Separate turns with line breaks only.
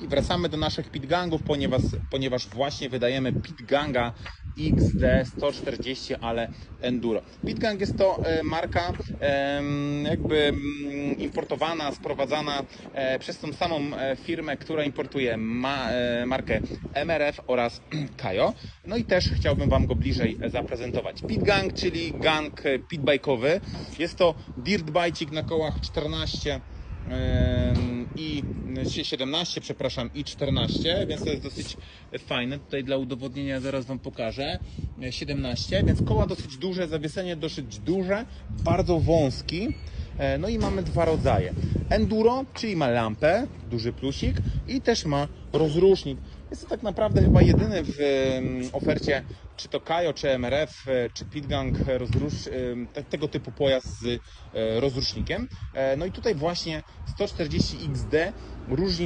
I wracamy do naszych pitgangów, ponieważ, ponieważ właśnie wydajemy pitganga XD 140, ale enduro. Pitgang jest to e, marka jakby mm, importowana, sprowadzana e, przez tą samą e, firmę, która importuje ma, markę MRF oraz Kajo. No i też chciałbym Wam go bliżej zaprezentować. Pitgang, czyli gang pitbike'owy. Jest to dirt bajcik na kołach 14 Ym, i 17, przepraszam, i 14, więc to jest dosyć fajne. Tutaj dla udowodnienia zaraz Wam pokażę. 17, więc koła dosyć duże, zawieszenie dosyć duże, bardzo wąski. E, No i mamy dwa rodzaje. Enduro, czyli ma lampę, duży plusik i też ma rozrusznik. Jest to tak naprawdę chyba jedyny w ofercie, czy to Kajo, czy MRF, e, czy Pitgang rozrusz, te- tego typu pojazd z e, rozrusznikiem. E, No i tutaj właśnie 140 XD różni